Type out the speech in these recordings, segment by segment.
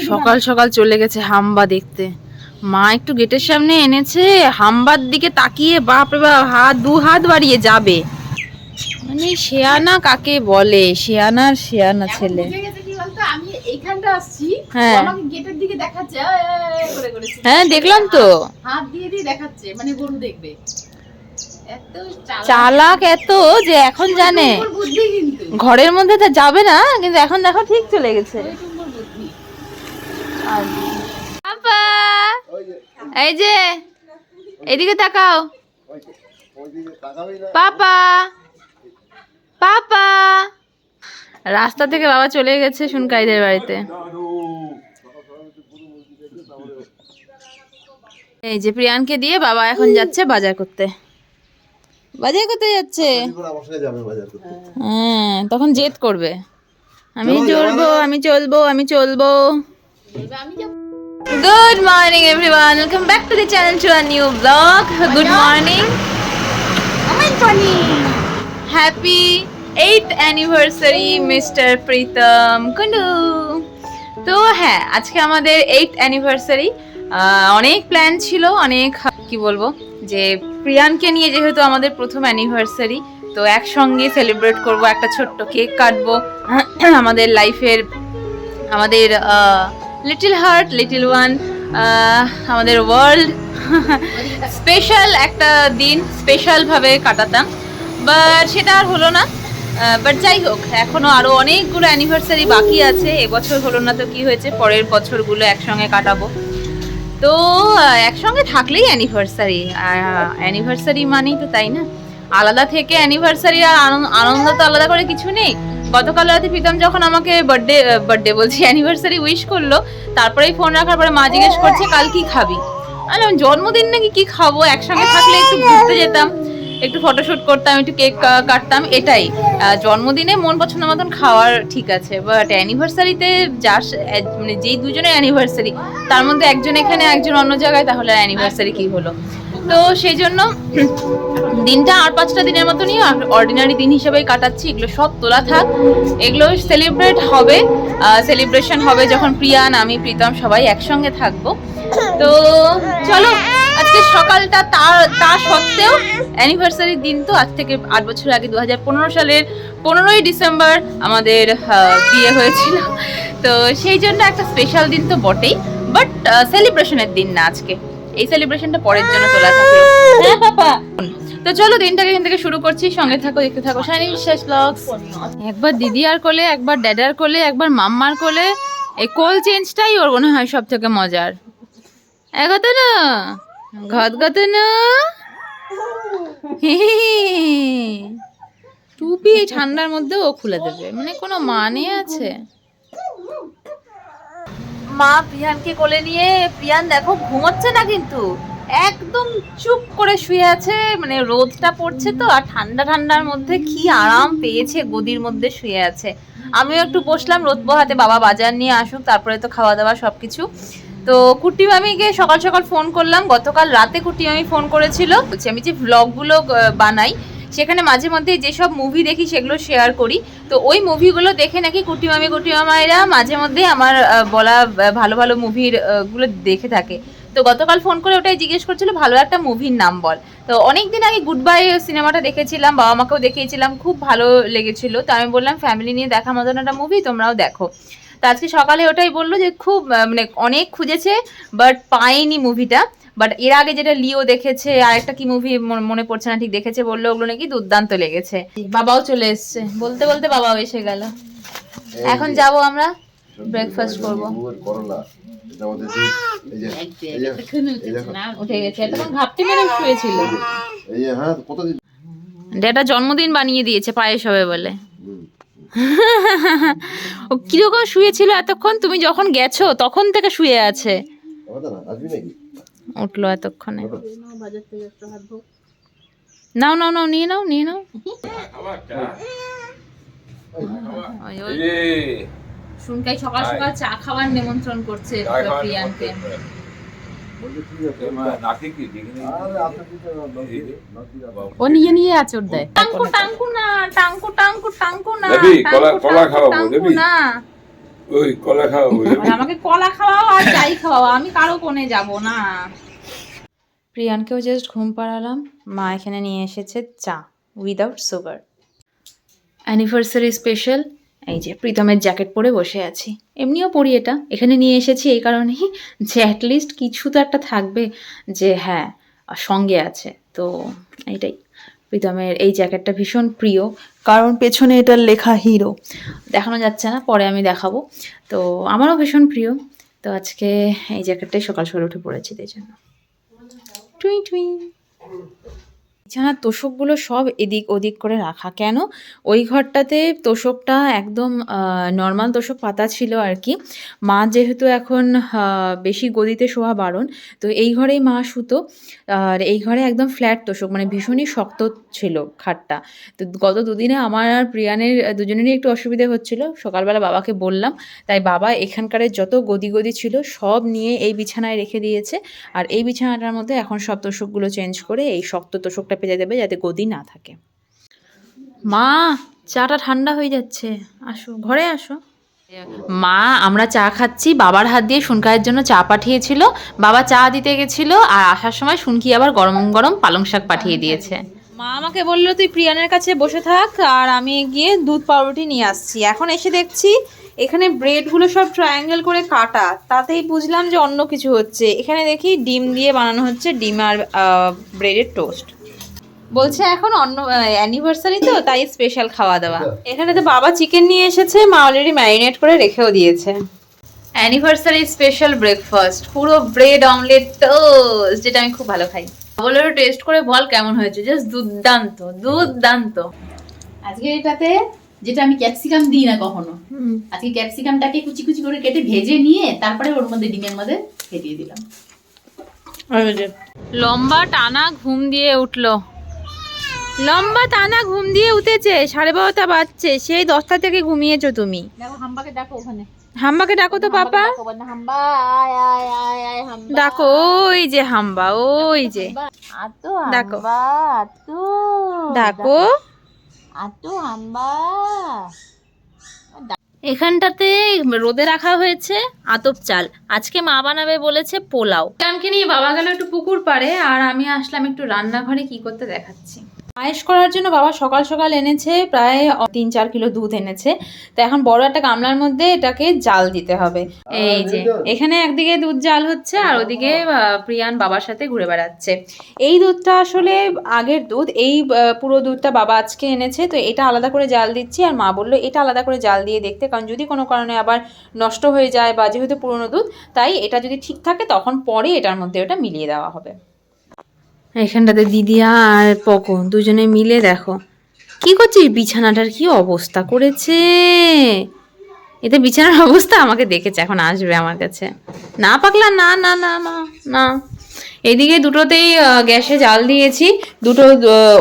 সকাল সকাল চলে গেছে হাম্বা দেখতে। মা একটু গেটের সামনে এনেছে হাম্বার দিকে তাকিয়ে বাপরে বাপ হাত দু হাত বাড়িয়ে যাবে। মানে শেয়ানা কাকে বলে? শেয়ানার শেয়ানা ছেলে। হ্যাঁ। হ্যাঁ দেখলাম তো। হাত দিয়ে দিয়ে দেখাচ্ছে। মানে গরু দেখবে। চালাক। এত যে এখন জানে। ঘরের মধ্যে তো যাবে না কিন্তু এখন দেখো ঠিক চলে গেছে। এই যে, এদিকে তাকাও। পাপা! পাপা! রাস্তা থেকে বাবা চলে গেছে সুনকাইদের বাড়িতে। এই যে প্রিয়ানকে দিয়ে বাবা এখন যাচ্ছে বাজার করতে। বাজার করতে যাচ্ছে? হ্যাঁ তখন জেদ করবে। আমি চলবো আমি চলবো আমি চলবো। Good morning everyone. Welcome back to the channel to a new vlog. Good morning. Happy 8th anniversary Mr. Pritam Kundu. তো হ্যাঁ আজকে আমাদের এইট অ্যানিভার্সারি অনেক প্ল্যান ছিল অনেক কি বলব যে প্রিয়ানকে নিয়ে যেহেতু আমাদের প্রথম অ্যানিভার্সারি তো একসঙ্গে সেলিব্রেট করব একটা ছোট্ট কেক কাটবো আমাদের লাইফের আমাদের লিটল হার্ট লিটিল ওয়ান আমাদের ওয়ার্ল্ড স্পেশাল একটা দিন স্পেশালভাবে কাটাতাম। বাট সেটা আর হলো না। বাট যাই হোক এখনও আরও অনেকগুলো অ্যানিভার্সারি বাকি আছে। এবছর হলো না তো কি হয়েছে, পরের বছরগুলো একসঙ্গে কাটাবো। তো একসঙ্গে থাকলেই অ্যানিভার্সারি অ্যানিভার্সারি মানেই তো তাই না? আলাদা থেকে অ্যানিভার্সারি আর আনন্দ তো আলাদা করে কিছু নেই। গতকাল রাতে প্রীতম যখন আমাকে বার্থডে বার্থডে বলছি অ্যানিভার্সারি উইশ করল, তারপরেই ফোন রাখার পরে মা জিজ্ঞেস করছে, কাল কি খাবি? আমি জন্মদিন নাকি কি খাব? একসঙ্গে থাকলে একটু ঘুরতে যেতাম, একটু ফটোশুট করতাম, একটু কেক কাটতাম, এটাই। জন্মদিনে মন পছন্দ মতন খাওয়ার ঠিক আছে বাট অ্যানিভার্সারিতে যার মানে যেই দুজনের অ্যানিভার্সারি তার মধ্যে একজন এখানে, একজন অন্য জায়গায়, তাহলে অ্যানিভার্সারি কি হলো? তো সেই জন্য দিনটা আর পাঁচটা দিনের মতনই অর্ডিনারি দিন হিসেবেই কাটাচ্ছি। এগুলো সব তোলা থাক। এগুলো সেলিব্রেট হবে। সেলিব্রেশন হবে যখন প্রিয়ান আমি, প্রীতম সবাই একসঙ্গে থাকব। তো চলো, আজকে সকালটা তার তা সত্ত্বেও অ্যানিভার্সারির দিন তো আজ থেকে আট বছর আগে দু হাজার পনেরো সালের পনেরোই ডিসেম্বর আমাদের বিয়ে হয়েছিল। তো সেই জন্য একটা স্পেশাল দিন তো বটেই। বাট সেলিব্রেশনের দিন না আজকে। এই সেলিব্রেশনটা পরের জন্য তোলা থাকল। হ্যাঁ পাপা। তো চলো দিনটাকে এখান থেকে শুরু করছি। সঙ্গে থাকো, দেখতে থাকো। শাইনি বিশ্বাস ব্লগস একবার দিদি আর কোলে, একবার ড্যাডার কোলে, একবার মাম্মার কোলে। এই কোল চেঞ্জটাই ওর মনে হয় সব থেকে মজার। এগত না? ঘত গত না? টুপি ঠান্ডার মধ্যে ও খুলে দেবে। মানে কোনো মানে আছে। মা প্রিয়ানকে কোলে নিয়ে প্রিয়ান দেখো ঘুমোচ্ছে না কিন্তু। একদম চুপ করে শুয়ে আছে মানে রোদটা পড়ছে তো, আর ঠান্ডা ঠান্ডার মধ্যে কি আরাম পেয়েছে গদির মধ্যে শুয়ে আছে। আমিও একটু বসলাম, রোদ পোহাতে বাবা বাজার নিয়ে আসুক, তারপরে তো খাওয়া দাওয়া সবকিছু। তো কুটি মামিকে সকাল সকাল ফোন করলাম, গতকাল রাতে কুটি মামি ফোন করেছিল, বলছি আমি যে ভ্লগগুলো বানাই সেখানে মাঝে মধ্যে যেসব মুভি দেখি সেগুলো শেয়ার করি। তো ওই মুভিগুলো দেখে নাকি কুটি মামি কুটি মামাইরা মাঝে মধ্যে আমার বলা ভালো ভালো মুভিরগুলো দেখে থাকে। তো গতকাল ফোন করে ওটাই জিজ্ঞেস করছিল, ভালো একটা মুভির নাম বল। তো অনেক দিন আগে গুড বাই সিনেমাটা দেখেছিলাম, বাবা মাকেও দেখিয়েছিলাম, খুব ভালো লেগেছিল। তো আমি বললাম ফ্যামিলি নিয়ে দেখা মতন একটা মুভি তোমরাও দেখো। তো আজকে সকালে ওটাই বলল যে, খুব মানে অনেক খুঁজেছে বাট পায়নি মুভিটা বাট এর আগে যেটা লিও দেখেছে আর একটা কি মুভি মনে পড়ছে না ঠিক দেখেছে বলল ওগুলো নাকি দুর্দান্ত লেগেছে। বাবাও চলে এসছে। বলতে বলতে বাবাও এসে গেল। এখন যাব আমরা ব্রেকফাস্ট করব। উঠে গেছে। এতক্ষণ ঘাপটি মেরে শুয়েছিল। এই যে হ্যাঁ ডেটা জন্মদিন বানিয়ে দিয়েছে পায়েস হবে বলে। ও কীরকম শুয়েছিল এতক্ষণ? তুমি যখন গেছো তখন থেকে শুয়ে আছে। উঠল এতক্ষণে। নাও নাও নাও নিয়ে নাও নিয়ে নাও। শুনকাই সকাল সকাল চা খাওয়ার নিমন্ত্রণ করছে প্রিয়ানকে। দিতে ও নিয়ে নিয়ে আচর দেয়। টাঙ্কু টাঙ্কু না টাঙ্কু টাঙ্কু টাঙ্কু কলা- খাওয়াবো, না। ওই কলা খাওয়াবো আমাকে কলা খাওয়াও আর যাই খাওয়াও আমি কারও কোণে যাব না। প্রিয়ানকেও জাস্ট ঘুম পাড়ালাম মা এখানে নিয়ে এসেছে চা উইদাউট সুগার অ্যানিভার্সারি স্পেশাল এই যে প্রীতমের জ্যাকেট পরে বসে আছি। এমনিও পরি এটা এখানে নিয়ে এসেছি এই কারণেই যে অ্যাটলিস্ট কিছু তো একটা থাকবে যে হ্যাঁ সঙ্গে আছে তো এইটাই। প্রীতমের এই জ্যাকেটটা ভীষণ প্রিয়। কারণ পেছনে এটার লেখা হিরো। দেখানো যাচ্ছে না পরে আমি দেখাবো। তো আমারও ভীষণ প্রিয়। তো আজকে এই জ্যাকেটটাই সকাল সকাল উঠে পড়েছি এই জন্য। টুই টুই বিছানার তোষকগুলো সব এদিক ওদিক করে রাখা। কেন? ওই ঘরটাতে তোষকটা একদম নর্মাল তোষক পাতা ছিল আর কি। মা যেহেতু এখন বেশি গদিতে শোয়া বারণ, তো এই ঘরেই মা শুতো। আর এই ঘরে একদম ফ্ল্যাট তোষক মানে ভীষণই শক্ত ছিল খাটটা। তো গত দুদিনে আমার আর প্রিয়ানের দুজনেরই একটু অসুবিধে হচ্ছিল। সকালবেলা বাবাকে বললাম, তাই বাবা এখানকারের যত গদি গদি ছিল সব নিয়ে এই বিছানায় রেখে দিয়েছে। আর এই বিছানাটার মধ্যে এখন সব তোষকগুলো চেঞ্জ করে এই শক্ত তোষকটা পেতে দেবে যাতে গদি না থাকে। মা, চাটা ঠান্ডা হয়ে যাচ্ছে। আসো, ঘরে আসো। মা, আমরা চা খাচ্ছি। বাবার হাত দিয়ে সুনকায়ের জন্য চা পাঠিয়েছিল। বাবা চা দিতে গেছিল আর আসার সময় সুনকি আবার গরম গরম পালং শাক পাঠিয়ে দিয়েছে। মা আমাকে বলল, তুই প্রিয়ানের কাছে বসে থাক আর আমি গিয়ে দুধ পাউরুটি নিয়ে আসছি। এখন এসে দেখছি এখানে ব্রেডগুলো সব ট্রায়াঙ্গেল করে কাটা। তাতেই বুঝলাম যে অন্য কিছু হচ্ছে। এখানে দেখি ডিম দিয়ে বানানো হচ্ছে ডিম আর ব্রেডের টোস্ট। বলছে এখন অন্য অ্যানিভার্সারি তো তাই স্পেশাল খাওয়া দাওয়া। এখানে তো বাবা চিকেন নিয়ে এসেছে মা অলরেডি ম্যারিনেট করে রেখেও দিয়েছে। অ্যানিভার্সারি স্পেশাল ব্রেকফাস্ট পুরো ব্রেড অমলেট টোস্ট যেটা আমি খুব ভালো খাই। বলে টেস্ট করে বল কেমন হয়েছে জাস্ট দুর্দান্ত দুর্দান্ত। আজকে এটাতে যেটা আমি ক্যাপসিকাম দিই না কখনো আজকে ক্যাপসিকামটাকে কুচি কুচি করে কেটে ভেজে নিয়ে তারপরে ওর মধ্যে ডিমের মধ্যে ফেটিয়ে দিলাম। লম্বা টানা ঘুম দিয়ে উঠল। লম্বা টানা ঘুম দিয়ে উঠেছে সাড়ে বারোটা বাজছে সেই দশটা থেকে ঘুমিয়েছো তুমি। হাম্বাকে ডাকো ওখানে। হাম্বাকে ডাকো তো পাপা। ডাকো, বল না, হাম্বা আয় আয় আয় আয় হাম্বা ডাকো ওই যে হাম্বা ওই যে। ডাকো। ডাকো। এখানটাতে রোদে রাখা হয়েছে আতপ চাল। আজকে মা বানাবে বলেছে পোলাও। কানকে নিয়ে বাবা গেল একটু পুকুর পাড়ে আর আমি আসলাম একটু রান্নাঘরে কি করতে দেখাচ্ছি। পায়েস করার জন্য বাবা সকাল সকাল এনেছে প্রায় তিন চার কিলো দুধ এনেছে। তো এখন বড় একটা গামলার মধ্যে এটাকে জাল দিতে হবে। এই যে এখানে একদিকে দুধ জাল হচ্ছে আর ওদিকে প্রিয়ান বাবার সাথে ঘুরে বেড়াচ্ছে। এই দুধটা আসলে আগের দুধ এই পুরো দুধটা বাবা আজকে এনেছে তো এটা আলাদা করে জাল দিচ্ছি আর মা বলল এটা আলাদা করে জাল দিয়ে দেখতে কারণ যদি কোনো কারণে আবার নষ্ট হয়ে যায় বা যেহেতু পুরনো দুধ তাই এটা যদি ঠিক থাকে তখন পরে এটার মধ্যে ওটা মিলিয়ে দেওয়া হবে। এখানটাতে দিদিয়া আর পকো দুজনে মিলে দেখো। কি করছিস বিছানাটার কি অবস্থা করেছে? এতে বিছানার অবস্থা আমাকে দেখেছে এখন আসবে আমার কাছে। না পাকলা না না না না না। এদিকে দুটোতেই গ্যাসে জাল দিয়েছি। দুটো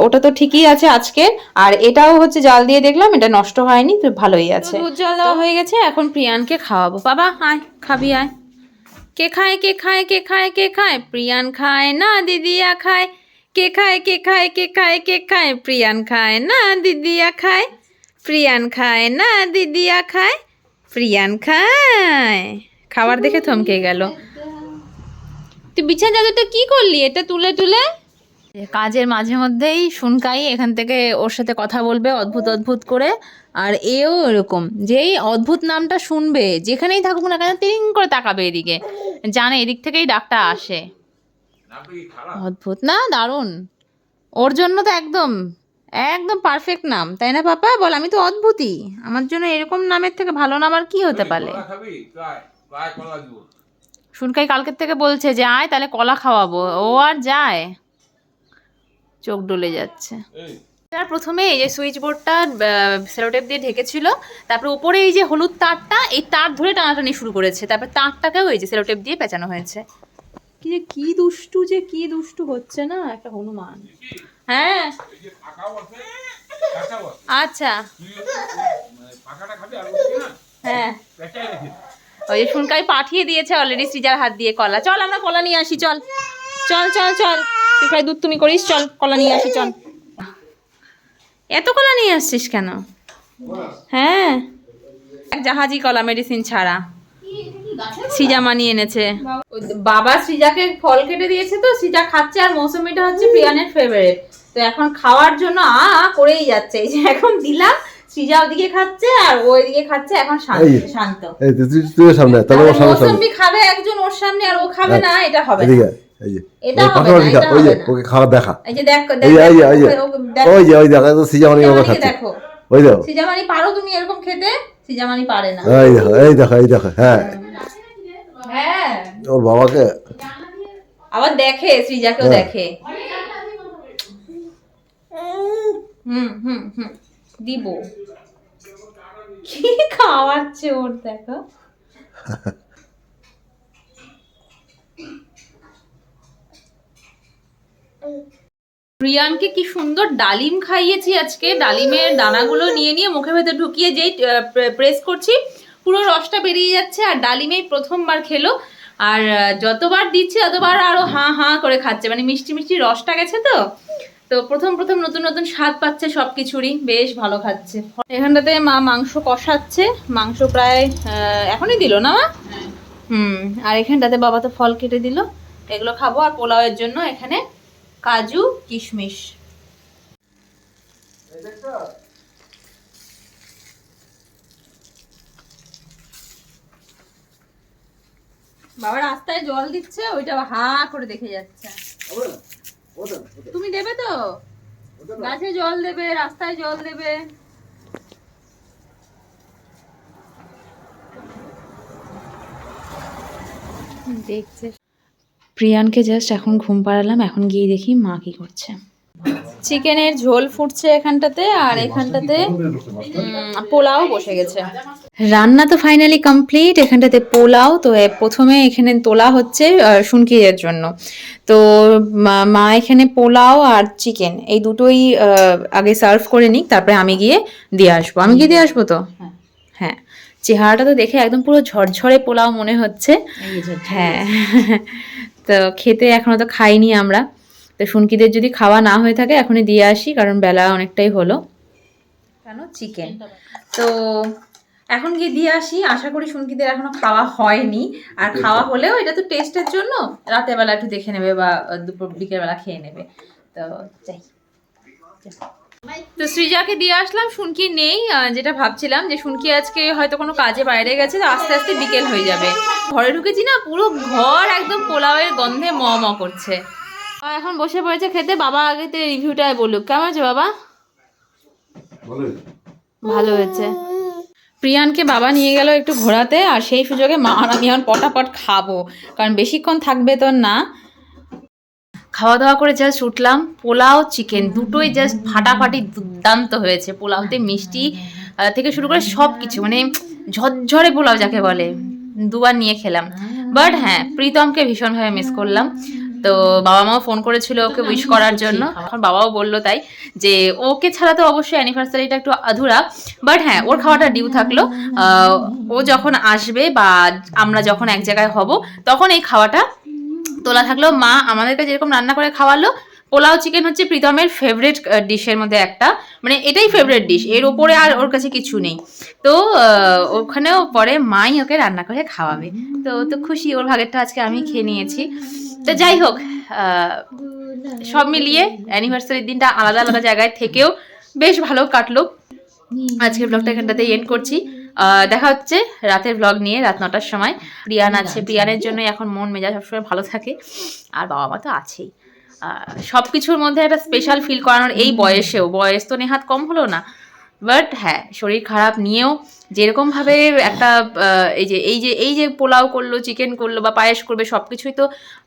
ওটা তো ঠিকই আছে আজকে। আর এটাও হচ্ছে জাল দিয়ে দেখলাম এটা নষ্ট হয়নি তো ভালোই আছে। দুধ জল দেওয়া হয়ে গেছে এখন প্রিয়ানকে খাওয়াবো। বাবা আয় খাবি আয়। কে খায় কে খায় কে খায় কে খায়? প্রিয়ান খায়, না দিদিয়া খায়। কে খায় কে খায় কে খায় কে খায়? প্রিয়ান খায়, না দিদিয়া খায়। প্রিয়ান খায়, না দিদিয়া খায়। প্রিয়ান খায়। খাবার দেখে থমকে গেল। তুই বিছানা চাদরটা কি করলি? এটা তুলে তুলে। কাজের মাঝে মধ্যেই শুনকাই এখান থেকে ওর সাথে কথা বলবে অদ্ভুত অদ্ভুত করে। আর এও এরকম যেই অদ্ভুত নামটা শুনবে, যেখানেই থাকুক না কেন তিন করে তাকাবে এদিকে, জানে এদিক থেকেই ডাকটা আসে। অদ্ভুত না, দারুণ। ওর জন্য তো একদম একদম পারফেক্ট নাম, তাই না পাপা? বল, আমি তো অদ্ভুতই। আমার জন্য এরকম নামের থেকে ভালো নাম আর কি হতে পারে? শুনকাই কালকের থেকে বলছে যে, আয় তাহলে কলা খাওয়াবো। ও আর যায়। চোখ ডলে যাচ্ছে। তার প্রথমে এই যে সুইচ বোর্ডটা সেলোটেপ দিয়ে ঢেকেছিল, তারপরে উপরে এই যে হলুদ তারটা, এই তার ধরে টানাটানি শুরু করেছে, তারপর তারটাকেও এই যে সেলোটেপ দিয়ে পেঁচানো হয়েছে। কি যে, কি দুষ্টু যে, কি দুষ্টু হচ্ছে না, একটা হনুমান। হ্যাঁ। আচ্ছা। হ্যাঁ। ওই যে শুনকাই পাঠিয়ে দিয়েছে অলরেডি সৃজার হাত দিয়ে কলা। চল, আমরা কলা নিয়ে আসি, চল। চল চল চল। তুই দুধ তুমি করিস, চল, কলা নিয়ে আসি, চল। এত কলা নিয়ে আসছিস কেন? হ্যাঁ। জাহাজি কলা মেডিসিন ছাড়া। সৃজা মানিয়ে এনেছে। বাবা সৃজাকে ফল কেটে দিয়েছে তো সৃজা খাচ্ছে আর মৌসুমিটা হচ্ছে প্রিয়ানের ফেভারিট তো এখন খাওয়ার জন্য আ করেই যাচ্ছে। এই যে এখন দিলাম সৃজা ওদিকে খাচ্ছে আর ও ওইদিকে খাচ্ছে এখন শান্ত। শান্ত। এই তুই সামনে তাহলে ওর সামনে খাবে একজন ওর সামনে আর ও খাবে না এটা হবে এই যে এটা ওই হবে না, এটা ওই যে ওকে খাওয়া দেখা। এই যে দেখ এই যে, এই যে, দেখ ওই যে ওই দেখা তো সিজামানি খাচ্ছে দেখো। ওই দেখো। সৃজামানি পারো তুমি এরকম খেতে? সৃজামানি পারে না। এই দেখো এই দেখো এই দেখো হ্যাঁ। হ্যাঁ। ওর বাবাকে। আবার দেখে সৃজাকেও হ্যাঁ। দেখে। হুম হুম হুম দিব। কি খাওয়াচ্ছে ওর দেখো। প্রিয়ানকে কি সুন্দর ডালিম খাইয়েছি আজকে। ডালিমের দানাগুলো নিয়ে নিয়ে মুখে ভেতর ঢুকিয়ে যেই প্রেস করছি, পুরো রসটা বেরিয়ে যাচ্ছে আর ডালিমেই প্রথমবার খেলো। আর যতবার দিচ্ছি ততবার আরও হাঁ হাঁ করে খাচ্ছে। মানে মিষ্টি মিষ্টি রসটা গেছে তো। তো প্রথম প্রথম নতুন নতুন স্বাদ পাচ্ছে সব কিছুরই বেশ ভালো খাচ্ছে। এখানটাতে মা মাংস কষাচ্ছে। মাংস প্রায় এখনই দিল না মা? হুম, আর এখানটাতে বাবা তো ফল কেটে দিল। এগুলো খাব আর পোলাওয়ের জন্য এখানে কাজু কিশমিশ। বাবা রাস্তায় জল দিচ্ছে ওইটা হা করে দেখে যাচ্ছে। তুমি দেবে তো? গাছে জল দেবে রাস্তায় জল দেবে। দেখছে। প্রিয়ানকে জাস্ট এখন ঘুম পাড়ালাম এখন গিয়ে দেখি মা কি করছে। চিকেনের ঝোল ফুটছে এখানটাতে আর এখানটাতে পোলাও বসে গেছে। রান্না তো ফাইনালি কমপ্লিট এখানটাতে পোলাও তো প্রথমে এখানে তোলা হচ্ছে শুনকিয়ের জন্য। তো মা- এখানে পোলাও আর চিকেন এই দুটোই আগে সার্ভ করে নিক তারপরে আমি গিয়ে দিয়ে আসব। আমি গিয়ে দিয়ে আসব তো? হ্যাঁ। হ্যাঁ। চেহারাটা তো দেখে একদম পুরো ঝরঝরে পোলাও মনে হচ্ছে। হ্যাঁ। তো খেতে এখনও তো খাইনি আমরা। তো শুনকিদের যদি খাওয়া না হয়ে থাকে এখনই দিয়ে আসি কারণ বেলা অনেকটাই হলো। কেন? চিকেন তো এখন গিয়ে দিয়ে আসি। আশা করি শুনকিদের এখনও খাওয়া হয়নি। আর খাওয়া হলেও এটা তো টেস্টের জন্য রাতের বেলা একটু দেখে নেবে বা দুপুর বিকেল বেলা খেয়ে নেবে। তো যাই। তো সৃজাকে দিয়ে আসলাম শুনকি নেই যেটা ভাবছিলাম যে শুনকি আজকে হয়তো কোনো কাজে বাইরে গেছে তো আস্তে আস্তে বিকেল হয়ে যাবে। ঘরে ঢুকেছি না পুরো ঘর একদম পোলাওয়ের গন্ধে ম ম করছে। আর এখন বসে পড়েছে খেতে বাবা আগে আগেতে রিভিউটা বলুক। কেমন আছে বাবা? ভালো হয়েছে। প্রিয়ানকে বাবা নিয়ে গেল একটু ঘোরাতে আর সেই সুযোগে মা আর আমি এখন পটাপট খাব কারণ বেশিক্ষণ থাকবে তো না। খাওয়া দাওয়া করে জাস্ট উঠলাম, পোলাও চিকেন দুটোই জাস্ট ফাটাফাটি দুর্দান্ত হয়েছে। পোলাওতে মিষ্টি থেকে শুরু করে সব কিছু মানে ঝরঝরে পোলাও যাকে বলে, দুবার নিয়ে খেলাম। বাট হ্যাঁ প্রীতমকে ভীষণভাবে মিস করলাম। তো বাবা মাও ফোন করেছিল ওকে উইশ করার জন্য। এখন বাবাও বলল তাই যে, ওকে ছাড়া তো অবশ্যই অ্যানিভার্সারিটা একটু আধুরা। বাট হ্যাঁ ওর খাওয়াটা ডিউ থাকল। ও যখন আসবে বা আমরা যখন এক জায়গায় হব, তখন এই খাওয়াটা তোলা থাকল। মা আমাদেরকে যেরকম রান্না করে খাওয়ালো, পোলাও চিকেন হচ্ছে প্রীতমের ফেভারিট ডিশের মধ্যে একটা। মানে এটাই ফেভারিট ডিশ এর ওপরে আর ওর কাছে কিছু নেই। তো ওখানেও পরে মাই ওকে রান্না করে খাওয়াবে। তো তো খুশি, ওর ভাগেরটা আজকে আমি খেয়ে নিয়েছি। তো যাই হোক সব মিলিয়ে অ্যানিভার্সারির দিনটা আলাদা আলাদা জায়গায় থেকেও বেশ ভালো কাটলো। আজকের ব্লগটা এখানটাতে এন্ড করছি। দেখা হচ্ছে রাতের ব্লগ নিয়ে রাত নটার সময়। প্রিয়ান আছে। প্রিয়ানের জন্য এখন মন মেজাজ সবসময় ভালো থাকে। আর বাবা মা তো আছেই। সব কিছুর মধ্যে একটা স্পেশাল ফিল করানোর এই বয়সেও। বয়স তো নেহাত কম হলো না। বাট হ্যাঁ শরীর খারাপ নিয়েও যেরকমভাবে একটা এই যে এই যে এই যে পোলাও করল চিকেন করল বা পায়েস করবে সব কিছুই তো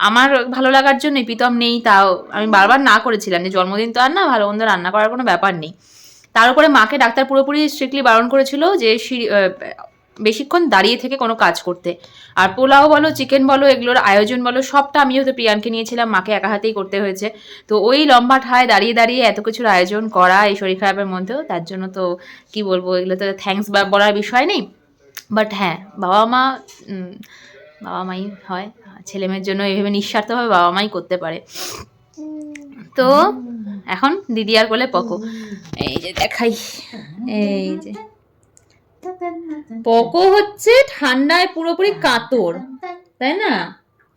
আমার ভালো লাগার জন্য প্রীতম নেই তাও আমি বারবার না করেছিলাম যে জন্মদিন তো আর না ভালো মন্দ রান্না করার কোনো ব্যাপার নেই। তার উপরে মাকে ডাক্তার পুরোপুরি স্ট্রিক্টলি বারণ করেছিল যে বেশিক্ষণ দাঁড়িয়ে থেকে কোনো কাজ করতে। আর পোলাও বলো চিকেন বলো, এগুলোর আয়োজন বলো, সবটা আমি হয়তো প্রিয়ানকে নিয়েছিলাম, মাকে একা হাতেই করতে হয়েছে। তো ওই লম্বা ঠায় দাঁড়িয়ে দাঁড়িয়ে এত কিছুর আয়োজন করা এই শরীর খারাপের মধ্যেও, তার জন্য তো কি বলব, এগুলো তো থ্যাঙ্কস বা বলার বিষয় নেই। বাট হ্যাঁ বাবা মা বাবা মাই হয় ছেলে মেয়ের জন্য এইভাবে নিঃস্বার্থভাবে বাবা মাই করতে পারে। তো এখন দিদি আর বলে পকো। এই যে দেখাই। এই যে। পকো হচ্ছে ঠান্ডায় পুরোপুরি কাতর তাই না?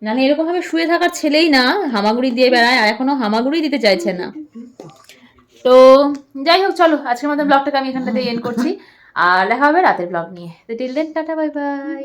নাহলে এরকম ভাবে শুয়ে থাকার ছেলেই না হামাগুড়ি দিয়ে বেড়ায় আর এখনও হামাগুড়ি দিতে চাইছে না। তো যাই হোক চলো আজকের মতো ব্লগটাকে আমি এখানটাতে এন্ড করছি। আর দেখা হবে রাতের ব্লগ নিয়ে। তো till then tata bye bye